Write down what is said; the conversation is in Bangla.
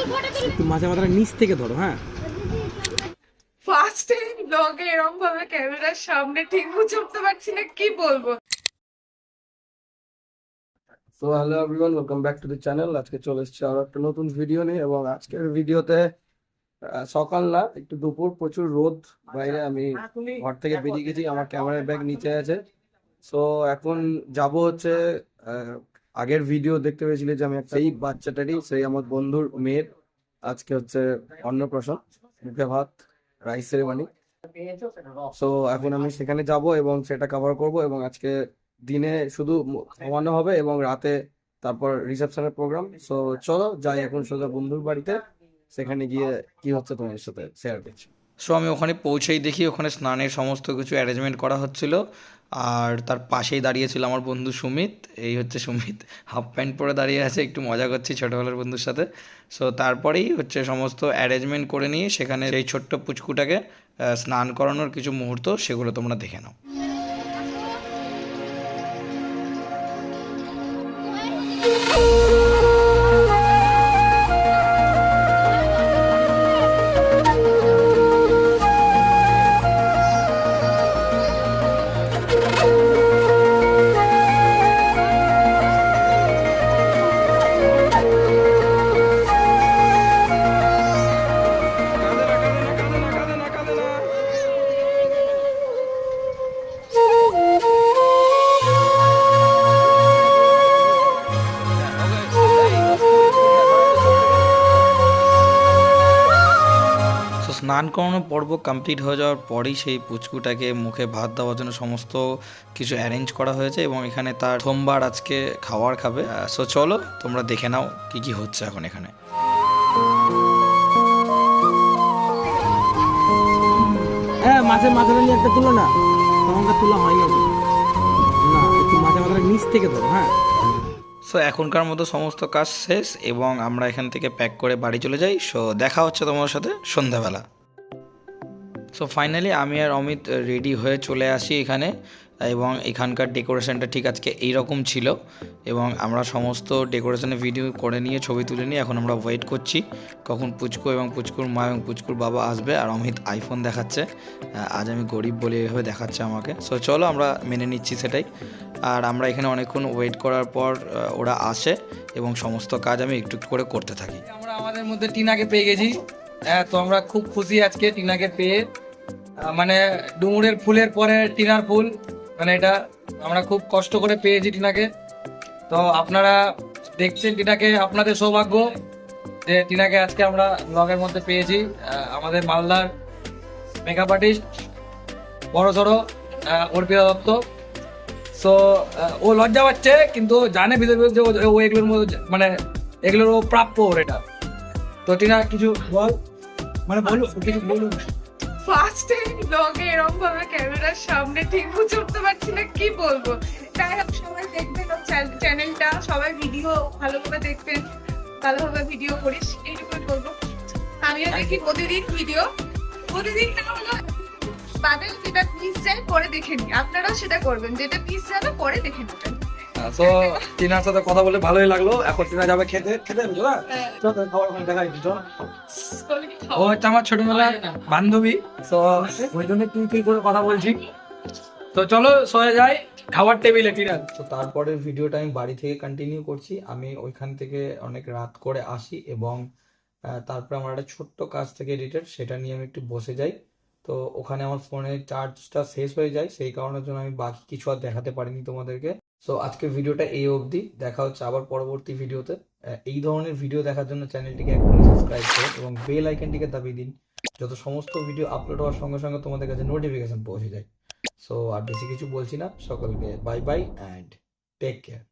একটু মাঝে মাথাটা নিচ থেকে ধরো হ্যাঁ। ফার্স্ট টাইম ব্লগে এরকম ভাবে ক্যামেরার সামনে ঠিক বুঝে উঠতে পারছি না কি বলব? So hello everyone welcome back to the channel আজকে চলে এসেছি আরও একটা নতুন ভিডিও নিয়ে এবং আজকের ভিডিওতে আহ, সকাল না একটু দুপুর প্রচুর রোদ বাইরে আমি ঘর থেকে বেরিয়ে গেছি আমার ক্যামেরার ব্যাগ নিচে আছে। সো এখন যাব হচ্ছে আহ, আগের ভিডিও দেখতে পেয়েছিলে যে আমি একটা সেই বাচ্চাটারই সেই আমার বন্ধুর মেয়ের আজকে হচ্ছে অন্নপ্রাশন মুখে ভাত রাইস সেরেমানি সো এখন আমি সেখানে যাব এবং সেটা কভার করব এবং আজকে দিনে শুধু খাওয়ানো হবে এবং রাতে তারপর রিসেপশনের প্রোগ্রাম সো চলো যাই এখন সোজা বন্ধুর বাড়িতে সেখানে গিয়ে কি হচ্ছে তোমার সাথে শেয়ার করছি। সো আমি ওখানে পৌঁছেই দেখি ওখানে স্নানের সমস্ত কিছু অ্যারেঞ্জমেন্ট করা হচ্ছিল। আর তার পাশেই দাঁড়িয়েছিল আমার বন্ধু সুমিত। এই হচ্ছে সুমিত। হাফ প্যান্ট পরে দাঁড়িয়ে আছে, একটু মজা করছি ছোটোবেলার বন্ধুর সাথে। সো তারপরেই হচ্ছে সমস্ত অ্যারেঞ্জমেন্ট করে নিয়ে সেখানে এই ছোট্ট পুচকুটাকে স্নান করানোর কিছু মুহূর্ত সেগুলো তোমরা দেখে নাও। স্নান করানোর পর্ব কমপ্লিট হয়ে যাওয়ার পরেই সেই পুচকুটাকে মুখে ভাত দেওয়ার জন্য সমস্ত কিছু অ্যারেঞ্জ করা হয়েছে এবং এখানে তার সোমবার আজকে খাওয়ার খাবে। সো চলো তোমরা দেখে নাও কি কি হচ্ছে এখন এখানে। হ্যাঁ মাঝে মাথাটা নিয়ে একটা তুলো না। তখনকার তোলা ওটা। না একটু মাথাটা নিচ থেকে ধরো হ্যাঁ। সো এখনকার মতো সমস্ত কাজ শেষ এবং আমরা এখান থেকে প্যাক করে বাড়ি চলে যাই। সো দেখা হচ্ছে তোমার সাথে সন্ধ্যাবেলা। সো ফাইনালি আমি আর অমিত রেডি হয়ে চলে আসি এখানে, এবং এখানকার ডেকোরেশনটা ঠিক আজকে এইরকম ছিল, এবং আমরা সমস্ত ডেকোরেশনের ভিডিও করে নিয়ে, ছবি তুলে নিয়ে এখন আমরা ওয়েট করছি, কখন পুচকু এবং পুচকুর মা এবং পুচকুর বাবা আসবে আর অমিত আইফোন দেখাচ্ছে আজ আমি গরিব বলে এভাবে দেখাচ্ছে আমাকে। সো চলো আমরা মেনে নিচ্ছি সেটাই, আর আমরা এখানে অনেকক্ষণ ওয়েট করার পর ওরা আসে, এবং সমস্ত কাজ আমি একটু একটু করে করতে থাকি। আমরা আমাদের মধ্যে টিনাকে পেয়ে গেছি হ্যাঁ তো আমরা খুব খুশি আজকে টিনাকে পেয়ে। মানে ডুমুরের ফুলের পরে টিনার ফুল মানে এটা আমরা খুব কষ্ট করে পেয়েছি টিনাকে। তো আপনারা দেখছেন টিনাকে আপনাদের সৌভাগ্য যে টিনাকে আজকে আমরা ব্লগের মধ্যে পেয়েছি। আমাদের মালদার মেকআপ আর্টিস্ট বড় সড়ো অর্পিতা দত্ত। সো ও লজ্জা পাচ্ছে কিন্তু জানে ভিতরে যে ও- ও এগুলোর মধ্যে মানে এগুলোর ও প্রাপ্য ওর এটা। তো টিনা কিছু বল? মানে বলুন কিছু বলুন। ফার্স্ট টাইম ব্লগে এরকম ভাবে ক্যামেরার সামনে ঠিক বুঝে উঠতে পারছি না কি বলব? তাই হোক সবাই দেখবেন চ্যানেলটা সবাই ভিডিও ভালোভাবে দেখবেন ভালোভাবে ভিডিও করিস এইটুকুই বলব। আমিও দেখি প্রতিদিন ভিডিও প্রতিদিন না হলো বাদে যেটা পিস যায় পরে দেখে নি। আপনারাও সেটা করবেন যেটা পিস যাবে পরে দেখে নেবেন। তো টিনার সাথে কথা বলে ভালোই লাগল। এখন টিনা যাবে খেতে। খেতে বুঝলো না খাবার ওখানে দেখা দিচ্ছি, ও হচ্ছে আমার ছোটবেলার বান্ধবী। তো ওই জন্য তুই তুই করে কথা বলছি। তো চলো সয়ে যাই। খাবার টেবিলে টিনা। তো তারপরের ভিডিওটা আমি বাড়ি থেকে কন্টিনিউ করছি। আমি ওইখান থেকে অনেক রাত করে আসি এবং তারপরে আমার একটা ছোট্ট কাজ থেকে এডিটেড সেটা নিয়ে আমি একটু বসে যাই। তো ওখানে আমার ফোনের চার্জটা শেষ হয়ে যায়। সেই কারণের জন্য আমি বাকি কিছু আর দেখাতে পারিনি তোমাদেরকে। সো আজকের ভিডিওটা এই অবধি। দেখা হচ্ছে আবার পরবর্তী ভিডিওতে এই ধরনের ভিডিও দেখার জন্য চ্যানেলটিকে একদমই সাবস্ক্রাইব করুন এবং বেল আইকনটিকে দাবিয়ে দিন, যত সমস্ত ভিডিও আপলোড হওয়ার সঙ্গে সঙ্গে তোমাদের কাছে নোটিফিকেশন পৌঁছে যায়। সো আর বেশি কিছু বলছি না। সকলকে bye bye and take care